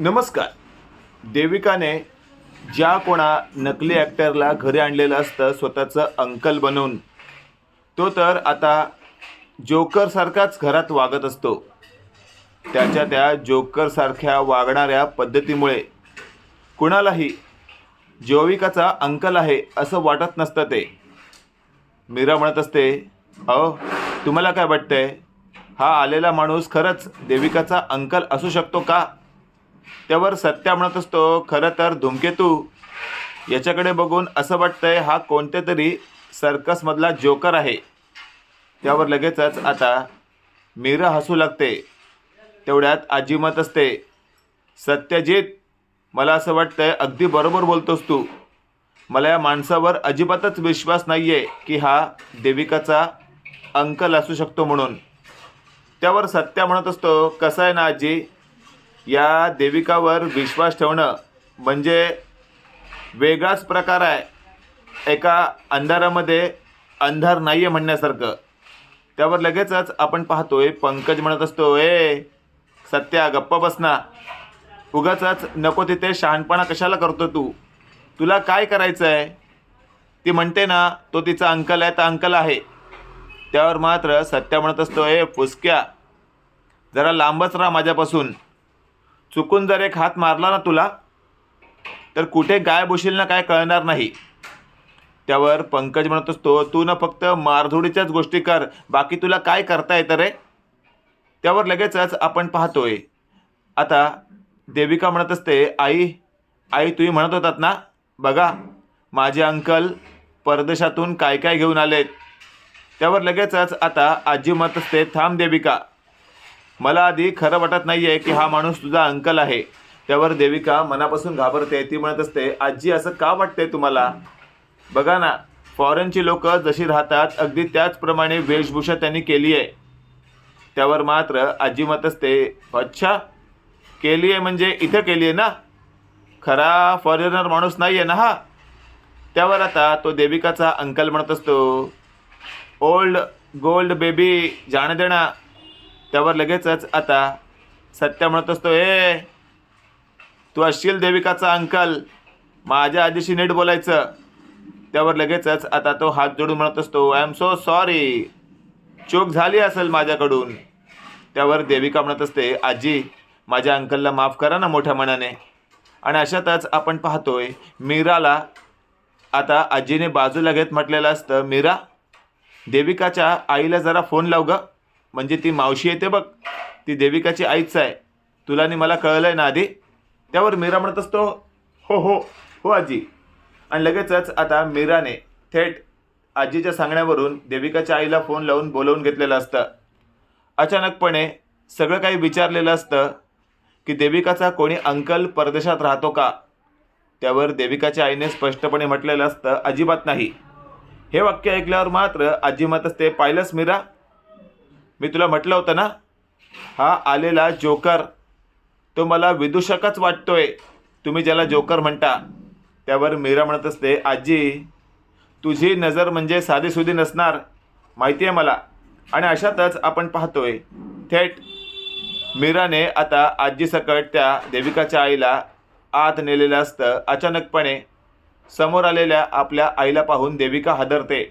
नमस्कार. देविकाने ज्या कोणा नकली ॲक्टरला घरी आणलेलं असतं स्वतःचं अंकल बनवून तो तर आता जोकरसारखाच घरात वागत असतो. त्याच्या त्या जोकरसारख्या वागणाऱ्या पद्धतीमुळे कुणालाही जोविकाचा अंकल आहे असं वाटत नसतं ते. मीरा म्हणत असते अहो तुम्हाला काय वाटतंय? हा आलेला माणूस खरंच देविकाचा अंकल असू शकतो का? त्यावर सत्या म्हणत असतो खरं तर धूमकेतू याच्याकडे बघून असं वाटतंय हा कोणत्या तरी सर्कसमधला जोकर आहे. त्यावर लगेचच आता मीरा हसू लागते. तेवढ्यात आजी मत असते सत्यजित मला असं वाटतंय अगदी बरोबर बोलतोस तू. मला या माणसावर अजिबातच विश्वास नाही आहे की हा देविकाचा अंकल असू शकतो म्हणून. त्यावर सत्या म्हणत असतो कसं आहे ना आजी? या देविकावर विश्वास ठेवणं म्हणजे वेगळाच प्रकार आहे. एका अंधारामध्ये अंधार नाही आहे म्हणण्यासारखं. त्यावर लगेचच आपण पाहतोय पंकज म्हणत असतो ए सत्या गप्प बसना उगाच नको तिथे शहाणपणा कशाला करतो तू? तुला काय करायचं आहे ती म्हणते ना तो तिचा अंकल आहे तर अंकल आहे. त्यावर मात्र सत्या म्हणत असतो ए फुसक्या. जरा लांबच राहा माझ्यापासून. चुकून जर एक हात मारला ना तुला तर कुठे गायब होशील ना काय कळणार नाही. त्यावर पंकज म्हणत असतो तू ना फक्त मारधोडीच्याच गोष्टी कर बाकी तुला काय करता येतं रे? त्यावर लगेचच आपण पाहतोय. आता देविका म्हणत असते आई आई तुम्ही म्हणत होतात ना बघा माझे अंकल परदेशातून काय काय घेऊन आलेत. त्यावर लगेचच आता आजी म्हणत असते थांब देविका मला आधी खरं वाटत नाही आहे की हा माणूस तुझा अंकल आहे. त्यावर देविका मनापासून घाबरते ती म्हणत असते आजी असं का वाटतंय तुम्हाला? बघा ना फॉरेनची लोक जशी राहतात अगदी त्याचप्रमाणे वेशभूषा त्यांनी केली आहे. त्यावर मात्र आजी मत असते अच्छा केली आहे म्हणजे इथं केली आहे ना? खरा फॉरेनर माणूस नाही आहे ना हा? त्यावर आता तो देविकाचा अंकल म्हणत असतो ओल्ड गोल्ड बेबी जाणं देणं त्यावर लगेचच आता सत्या म्हणत असतो ए तू असशील देविकाचा अंकल माझ्या आजीशी नीट बोलायचं. त्यावर लगेचच आता तो हात जोडून म्हणत असतो आय एम सो सॉरी चूक झाली असेल माझ्याकडून. त्यावर देविका म्हणत असते आजी माझ्या अंकलला माफ करा ना मोठ्या मनाने. आणि अशातच आपण पाहतोय मीराला आता आजीने बाजूला घेत म्हटलेलं असतं मीरा देविकाच्या आईला जरा फोन लाव गं. म्हणजे ती मावशी येते बघ. ती देविकाची आईच आहे. तुला आणि मला कळलं आहे ना आधी? त्यावर मीरा म्हणत असतो हो हो हो आजी. आणि लगेचच आता मीराने थेट आजीच्या सांगण्यावरून देविकाच्या आईला फोन लावून बोलवून घेतलेलं असतं. अचानकपणे सगळं काही विचारलेलं असतं की देविकाचा कोणी अंकल परदेशात राहतो का? त्यावर देविकाच्या आईने स्पष्टपणे म्हटलेलं असतं अजिबात नाही. हे वाक्य ऐकल्यावर मात्र आजी मत असते पाहिलंच मीरा? मी तुला म्हटलं होतं ना? हा आलेला जोकर तो मला विदूषकच वाटतोय. तुम्ही ज्याला जोकर म्हणता त्यावर मीरा म्हणत असते आजी तुझी नजर म्हणजे साधीसुधी नसणार माहिती आहे मला. आणि अशातच आपण पाहतोय थेट मीराने आता आजीसकट त्या देविकाच्या आईला आत नेलेलं असतं अचानकपणे. समोर आलेल्या आपल्या आईला पाहून देविका हादरते.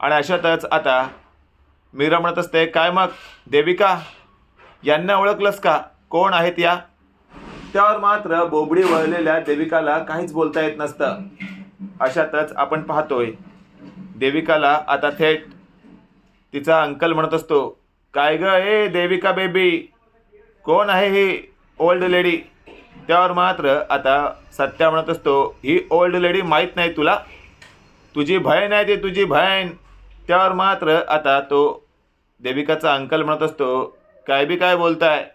आणि अशातच आता मीरा म्हणत असते काय मग? देविका यांना ओळखलंस का? कोण आहेत या? त्यावर मात्र बोबडी वळलेल्या देविकाला काहीच बोलता येत नसतं. अशातच आपण पाहतोय देविकाला आता थेट तिचा अंकल म्हणत असतो काय ग ए देविका बेबी कोण आहे ही ओल्ड लेडी? त्यावर मात्र आता सत्या म्हणत असतो ही ओल्ड लेडी माहीत नाही तुला? तुझी बहीण आहे ती तुझी बहीण. त्यावर मात्र आता तो देविकाचा अंकल म्हणत असतो काय बी काय बोलताय?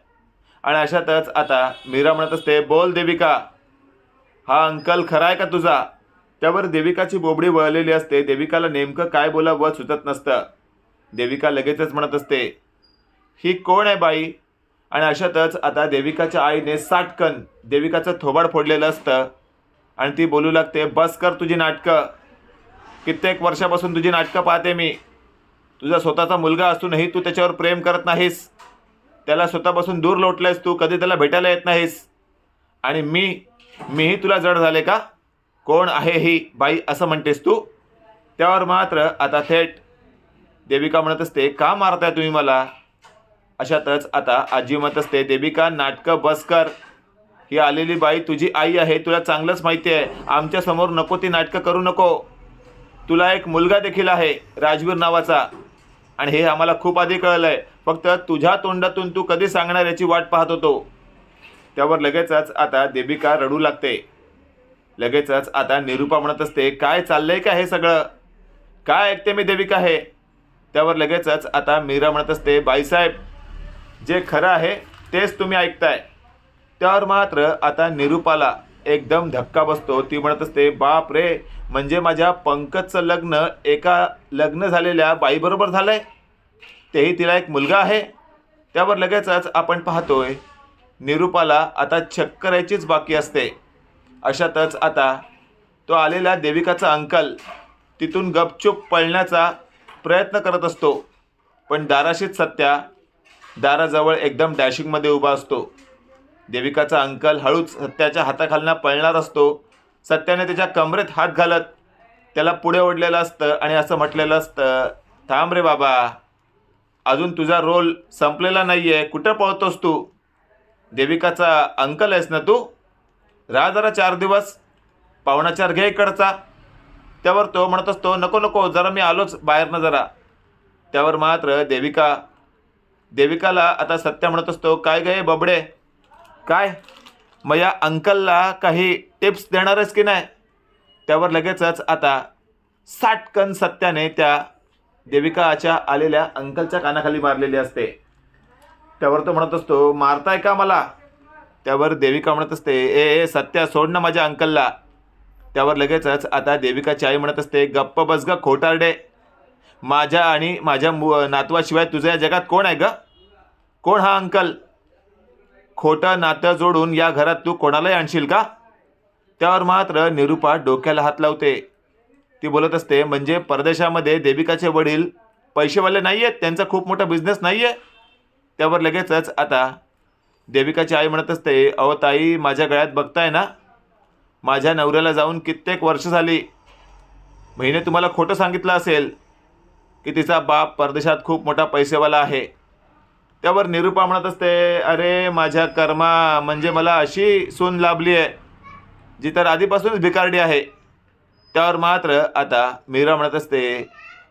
आणि अशातच आता मीरा म्हणत असते बोल देविका. हा अंकल खरा आहे का तुझा? त्यावर देविकाची बोबडी वळलेली असते देविकाला नेमकं काय बोलावं सुचत नसतं. देविका लगेचच म्हणत असते ही कोण आहे बाई? आणि अशातच आता देविकाच्या आईने साटकन देविकाचं थोबाड फोडलेलं असतं. आणि ती बोलू लागते बस कर तुझी नाटकं. कित्येक वर्षापासून तुझी नाटकं पाहते मी. तुझा स्वतःचा मुलगा असूनही तू त्याच्यावर प्रेम करत नाहीस. त्याला स्वतःपासून दूर लोटलायस तू कधी त्याला भेटायला येत नाहीस. आणि मी मीही तुला जड झाले का? कोण आहे ही बाई असं म्हणतेस तू? त्यावर मात्र आता थेट देविका म्हणत असते का मारताय तुम्ही मला? अशातच आता आजी म्हणत असते देविका नाटकं बस कर. ही आलेली बाई तुझी आई आहे तुला चांगलंच माहिती आहे. आमच्यासमोर नको ती नाटकं करू नको. तुला एक मुलगा देखील आहे राजवीर नावाचा. आणि हे आम्हाला खूप आधी कळलं आहे फक्त तुझ्या तोंडातून तू कधी सांगणार याची वाट पाहत होतो? त्यावर लगेचच आता देबिका रडू लागते. लगेचच आता निरूपा म्हणत असते काय चाललंय का हे सगळं? काय ऐकते मी देविका हे? त्यावर लगेचच आता मीरा म्हणत असते बाईसाहेब जे खरं आहे तेच तुम्ही ऐकताय. त्यावर मात्र आता निरूपाला एकदम धक्का बसतो. ती म्हणत असते बाप रे म्हणजे माझ्या पंकजचं लग्न एका लग्न झालेल्या बाईबरोबर झालं आहे तेही तिला एक मुलगा आहे? त्यावर लगेचच आपण पाहतोय निरूपाला आता छक्क करायचीच बाकी असते. अशातच आता तो आलेला देविकाचा अंकल तिथून गपचूप पळण्याचा प्रयत्न करत असतो. पण दाराशीच सत्या दाराजवळ एकदम डॅशिंगमध्ये उभा असतो. देविकाचा अंकल हळूच सत्याच्या हाताखालना पळणार असतो. सत्याने त्याच्या कमरेत हात घालत त्याला पुढे ओढलेलं असतं आणि असं म्हटलेलं असतं थांब रे बाबा अजून तुझा रोल संपलेला नाही आहे कुठं पळतोस तू? देविकाचा अंकल आहेस ना तू? राहा जरा चार दिवस पाहुणाचार घे इकडचा. त्यावर तो म्हणत असतो नको नको जरा मी आलोच बाहेरनं जरा. त्यावर मात्र देविका देविकाला आता सत्या म्हणत असतो काय गे बबडे? काय? मग या अंकलला काही टिप्स देणारच की नाही? त्यावर लगेचच आता साटकन सत्याने त्या देविकाच्या आलेल्या अंकलच्या कानाखाली मारलेली असते. त्यावर तो म्हणत असतो मारताय का मला? त्यावर देविका म्हणत असते ए ए सत्या सोड ना माझ्या अंकलला. त्यावर लगेचच आता देविकाची आई म्हणत असते गप्प बस ग खोटारडे. माझ्या आणि माझ्या मु नातवाशिवाय तुझ्या या जगात कोण आहे ग? कोण हा अंकल? खोटं नातं जोडून या घरात तू कोणालाही आणशील का? त्यावर मात्र निरूपा डोक्याला हात लावते. ती बोलत असते म्हणजे परदेशामध्ये देविकाचे वडील पैसेवाले नाही आहेत त्यांचा खूप मोठा बिझनेस नाही आहे त्यावर लगेचच आता देविकाची आई म्हणत असते अहो ताई माझ्या गळ्यात बघताय ना? माझ्या नवऱ्याला जाऊन कित्येक वर्ष झाली. महिने तुम्हाला खोटं सांगितलं असेल की तिचा बाप परदेशात खूप मोठा पैसेवाला आहे. त्यावर निरूपा म्हणत असते अरे माझ्या कर्मा म्हणजे मला अशी सून लाभली आहे जी तर आधीपासूनच भिकारडी आहे. त्यावर मात्र आता मीरा म्हणत असते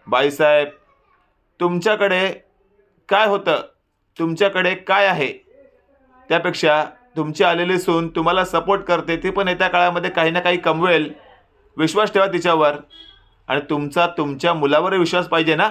बाईसाहेब तुमच्याकडे काय होतं? तुमच्याकडे काय आहे? त्यापेक्षा तुमची आलेली सून तुम्हाला सपोर्ट करते ती पण येत्या काळामध्ये काही ना काही कमवेल. विश्वास ठेवा तिच्यावर. आणि तुमचा तुमच्या मुलावर विश्वास पाहिजे ना?